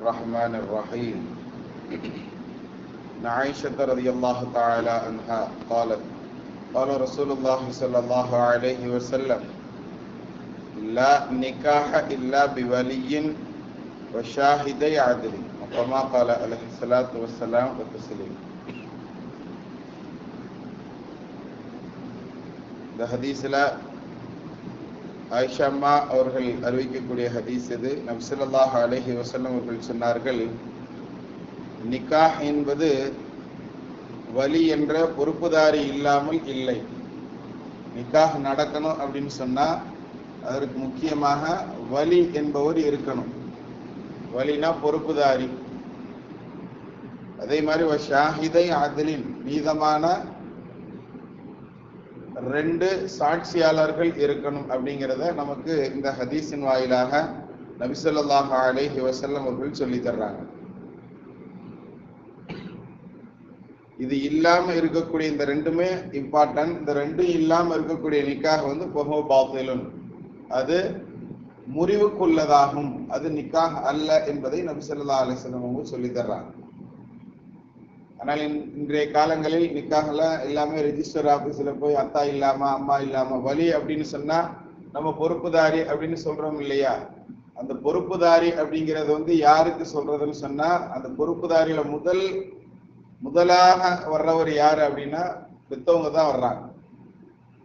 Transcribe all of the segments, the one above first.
الرحمن الرحيم. عائشة رضي الله تعالى عنها قالت قال رسول الله صلى الله عليه وسلم لا نكاح إلا بولي وشاهد عدل وما قال عليه الصلاة والسلام والتسليم. حديث لا ஆயிஷா அவர்கள் அறிவிக்கக்கூடிய ஹதீஸ் இது. நம்சிலல்லாஹ் அலஹி வசல்லம் அவர்கள் சொன்னார்கள் நிக்காஹ் என்பது வலி என்ற பொறுப்புதாரி இல்லாமல் இல்லை. நிக்காஹ் நடக்கணும் அப்படின்னு சொன்னா அதற்கு முக்கியமாக வலி என்பவர் இருக்கணும். வலினா பொறுப்புதாரி. அதே மாதிரி ஷாஹிதை அதிலின் மீதமான ரெண்டு சாட்சியாளர்கள் இருக்கணும் அப்படிங்கிறத நமக்கு இந்த ஹதீஸின் வாயிலாக நபிசல்லாஹ் அலைஹி வசல்லம் அவர்கள் சொல்லி தர்றாங்க. இது இல்லாம இருக்கக்கூடிய இந்த ரெண்டுமே இம்பார்ட்டன்ட் இந்த ரெண்டும் இல்லாம இருக்கக்கூடிய நிக்காக வந்து பொகோ பாத்திலும். அது முறிவுக்குள்ளதாகும். அது நிக்காக அல்ல என்பதை நபிசல்லா அலிஸ்லாம் அவங்க சொல்லி தர்றாங்க. ஆனால் இன்றைய காலங்களில் நிக்காகல எல்லாமே ரெஜிஸ்டர் ஆஃபீஸில் போய் அத்தா இல்லாம அம்மா இல்லாம வலி அப்படின்னு சொன்னா நம்ம பொறுப்புதாரி அப்படின்னு சொல்றோம் இல்லையா? அந்த பொறுப்புதாரி அப்படிங்கிறது வந்து யாருக்கு சொல்றதுன்னு சொன்னா அந்த பொறுப்புதாரியில முதல் முதலாக வர்றவர் யாரு அப்படின்னா பெத்தவங்க தான் வர்றாங்க.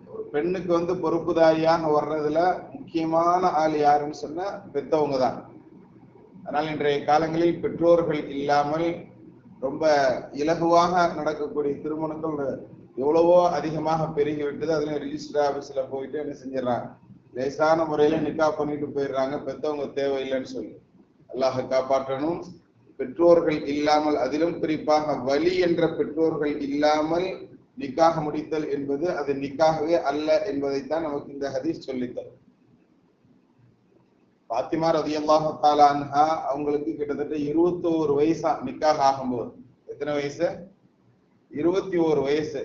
ஒரு பெண்ணுக்கு வந்து பொறுப்புதாரியாக வர்றதுல முக்கியமான ஆள் யாருன்னு சொன்னா பெத்தவங்க தான். அதனால் இன்றைய காலங்களில் பெற்றோர்கள் இல்லாமல் ரொம்ப இலகுவாக நடக்கக்கூடிய திருமணங்கள் எவ்வளவோ அதிகமாக பெருகி விட்டது அதுல ரிஜிஸ்டர் ஆபீஸ்ல போயிட்டு என்ன செஞ்சிடறாங்க? லேசான முறையில நிக்கா பண்ணிட்டு போயிடுறாங்க. பெத்தவங்க தேவையில்லைன்னு சொல்லி. அல்லாஹ் காப்பாற்றணும். பெற்றோர்கள் இல்லாமல் அதிலும் குறிப்பாக வலி என்ற பெற்றோர்கள் இல்லாமல் நிக்காக முடித்தல் என்பது அது நிக்காகவே அல்ல என்பதைத்தான் நமக்கு இந்த ஹதீஸ் சொல்லித்தரும். பாத்திமா ரதி அல்லாஹு தாலான்ஹா அவங்களுக்கு கிட்டத்தட்ட இருபத்தோரு வயசா நிக்காக ஆகும்போது. எத்தனை வயசு? இருபத்தி ஓரு வயசு.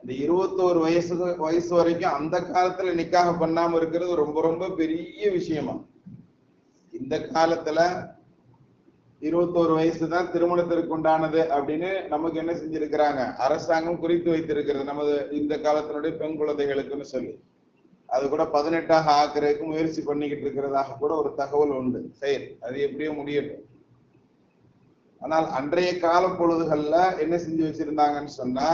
இந்த இருபத்தோரு வயசு வயசு வரைக்கும் அந்த காலத்துல நிக்காக பண்ணாம இருக்கிறது ரொம்ப ரொம்ப பெரிய விஷயமா. இந்த காலத்துல இருபத்தோரு வயசு தான் திருமணத்திற்கு உண்டானது அப்படின்னு நமக்கு என்ன செஞ்சிருக்கிறாங்க? அரசாங்கம் குறித்து வைத்திருக்கிறது. நமது இந்த காலத்தினுடைய பெண் குழந்தைகளுக்குன்னு சொல்லி. அது கூட பதினெட்டாக ஆக்குறதுக்கு முயற்சி பண்ணிக்கிட்டு இருக்கிறதாக கூட ஒரு தகவல் உண்டு. செயல் அது எப்படியோ முடியட்டும். ஆனால் அன்றைய கால பொழுதுகள்ல என்ன செஞ்சு வச்சிருந்தாங்கன்னு சொன்னா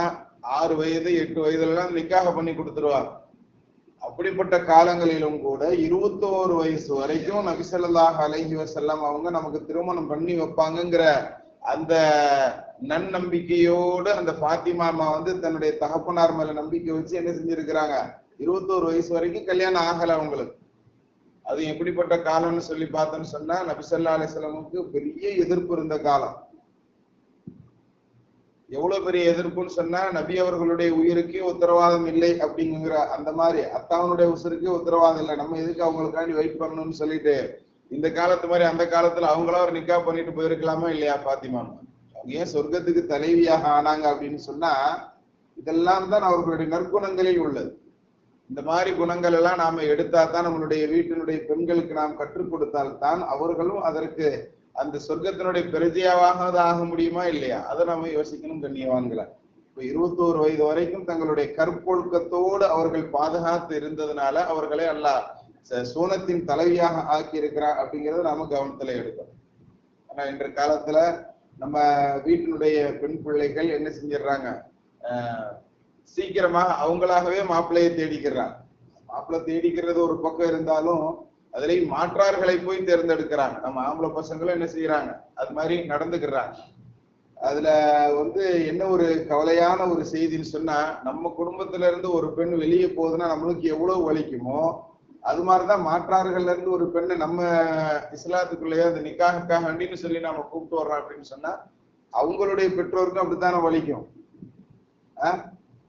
ஆறு வயது எட்டு வயதுல நிக்காக பண்ணி கொடுத்துருவாங்க அப்படிப்பட்ட காலங்களிலும் கூட இருபத்தோரு வயசு வரைக்கும் நபிசல்லாஹ் அலஹி வசல்லாம் அவங்க நமக்கு திருமணம் பண்ணி வைப்பாங்கங்கிற அந்த நன்னம்பிக்கையோடு அந்த பாத்திமாமா வந்து தன்னுடைய தகப்பனார் மேல நம்பிக்கை வச்சு என்ன செஞ்சிருக்கிறாங்க? இருபத்தோரு வயசு வரைக்கும் கல்யாணம் ஆகல அவங்களுக்கு. அது எப்படிப்பட்ட காலம்னு சொல்லி பார்த்தோம்னு சொன்னா நபிசல்லா அலிஸ்லாமுக்கு பெரிய எதிர்ப்பு இருந்த காலம். எவ்வளவு பெரிய எதிர்ப்புன்னு சொன்னா நபி அவர்களுடைய உயிருக்கே உத்தரவாதம் இல்லை அப்படிங்கிற அந்த மாதிரி அத்தாவனுடைய உசுருக்கே உத்தரவாதம் இல்லை. நம்ம எதுக்கு அவங்களுக்காண்டி வெயிட் பண்ணணும்னு சொல்லிட்டு இந்த காலத்து மாதிரி அந்த காலத்துல அவங்களா ஒரு நிக்கா பண்ணிட்டு போயிருக்கலாமா இல்லையா பாத்திமா? அவங்க ஏன் சொர்க்கத்துக்கு தலைவியாக ஆனாங்க அப்படின்னு சொன்னா இதெல்லாம் தான் அவர்களுடைய நற்குணங்களில் உள்ளது. இந்த மாதிரி குணங்கள் எல்லாம் நாம எடுத்தா தான் நம்மளுடைய வீட்டினுடைய பெண்களுக்கு நாம் கற்றுக் கொடுத்தால் தான் அவர்களும் அதற்கு அந்த சொர்க்கத்தினுடைய பிரஜையாவாக ஆக முடியுமா இல்லையா? அதை நாம யோசிக்கணும் கண்ணியவான்களை. இப்ப இருபத்தோரு வயது வரைக்கும் தங்களுடைய கற்பொழுக்கத்தோடு அவர்கள் பாதுகாத்து இருந்ததுனால அவர்களை அல்ல சூனத்தின் தலைவியாக ஆக்கி இருக்கிறார் அப்படிங்கறத நாம கவனத்துல எடுக்கணும். ஆனா இன்றைய காலத்துல நம்ம வீட்டினுடைய பெண் பிள்ளைகள் என்ன செஞ்சிடுறாங்க? சீக்கிரமா அவங்களாகவே மாப்பிள்ளையை தேடிக்கிறாங்க மாப்பிள்ளை தேடிக்கிறது ஒரு பக்கம் இருந்தாலும் அதுலயும் மாற்றார்களை போய் தேர்ந்தெடுக்கிறாங்க. நம்ம ஆம்பளை பசங்களும் என்ன செய்யறாங்க அது மாதிரி நடந்துக்கிறாங்க. அதுல வந்து என்ன ஒரு கவலையான ஒரு செய்தின்னு சொன்னா நம்ம குடும்பத்துல இருந்து ஒரு பெண் வெளியே போகுதுன்னா நம்மளுக்கு எவ்வளவு வலிக்குமோ அது மாதிரிதான் மாற்றார்கள்ல இருந்து ஒரு பெண்ணை நம்ம இஸ்லாத்துக்குள்ளேயே அந்த நிக்காகக்காக வேண்டின்னு சொல்லி நாம கூப்பிட்டு வர்றோம் அப்படின்னு சொன்னா அவங்களுடைய பெற்றோருக்கும் அப்படித்தானே வலிக்கும்?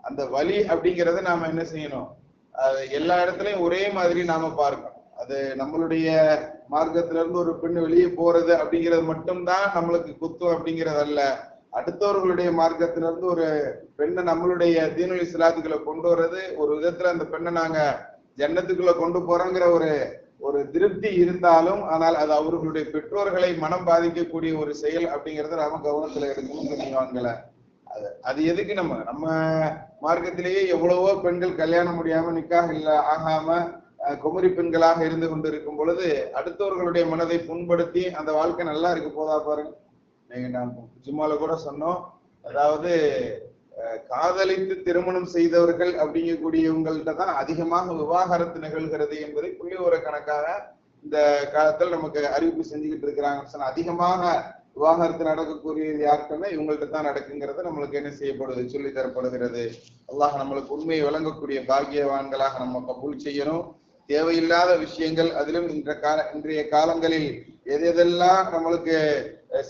அந்த வலி அப்படிங்கிறத நாம என்ன செய்யணும்? அது எல்லா இடத்துலயும் ஒரே மாதிரி நாம பார்க்கணும். அது நம்மளுடைய மார்க்கத்துல இருந்து ஒரு பெண் வெளியே போறது அப்படிங்கிறது மட்டும்தான் நம்மளுக்கு குத்தம் அப்படிங்கிறது அல்ல. அடுத்தவர்களுடைய மார்க்கத்துல இருந்து ஒரு பெண்ணை நம்மளுடைய தீனொலி சிலாத்துக்களை கொண்டு வர்றது ஒரு விதத்துல அந்த பெண்ணை நாங்க ஜன்னத்துக்குள்ள கொண்டு போறோங்கிற ஒரு ஒரு திருப்தி இருந்தாலும் ஆனால் அது அவர்களுடைய பெற்றோர்களை மனம் பாதிக்கக்கூடிய ஒரு செயல் அப்படிங்கறத நாம கவனத்துல எடுக்கணும்னு சொல்லுவாங்களே அது அது எதுக்கு நம்ம நம்ம மார்க்கத்திலேயே எவ்வளவோ பெண்கள் கல்யாணம் முடியாம நிக்காக இல்ல ஆகாம குமரி பெண்களாக இருந்து கொண்டு இருக்கும் பொழுது அடுத்தவர்களுடைய மனதை புண்படுத்தி அந்த வாழ்க்கை நல்லா இருக்கு போதா பாருங்க. நீங்க நான் சும்மால கூட சொன்னோம் அதாவது காதலித்து திருமணம் செய்தவர்கள் அப்படிங்கக்கூடியவங்கள்ட்ட தான் அதிகமாக விவாகரத்து நிகழ்கிறது என்பதை புள்ளி ஒரு கணக்காக இந்த காலத்தில் நமக்கு அறிவிப்பு செஞ்சுக்கிட்டு இருக்கிறாங்க அதிகமாக விவாகரத்து நடக்கக்கூடியது யார்கிட்டனா இவங்கள்ட்ட தான் நடக்குங்கிறது நம்மளுக்கு என்ன செய்யப்படுது சொல்லி தரப்படுகிறது. அல்லாஹ் நம்மளுக்கு உண்மையை வழங்கக்கூடிய பாக்கியவான்களாக நம்ம கபூல் செய்யணும். தேவையில்லாத விஷயங்கள் அதிலும் இன்ற கால இன்றைய காலங்களில் எது எதெல்லாம் நம்மளுக்கு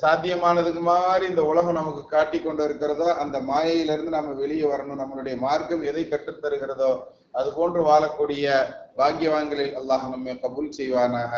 சாத்தியமானதுக்கு மாதிரி இந்த உலகம் நமக்கு காட்டி கொண்டு இருக்கிறதோ அந்த மாயையிலிருந்து நம்ம வெளியே வரணும். நம்மளுடைய மார்க்கம் எதை கற்றுத் தருகிறதோ அது போன்று வாழக்கூடிய பாக்கியவான்களில் அல்லாஹ் நம்மை கபூல் செய்வானாக.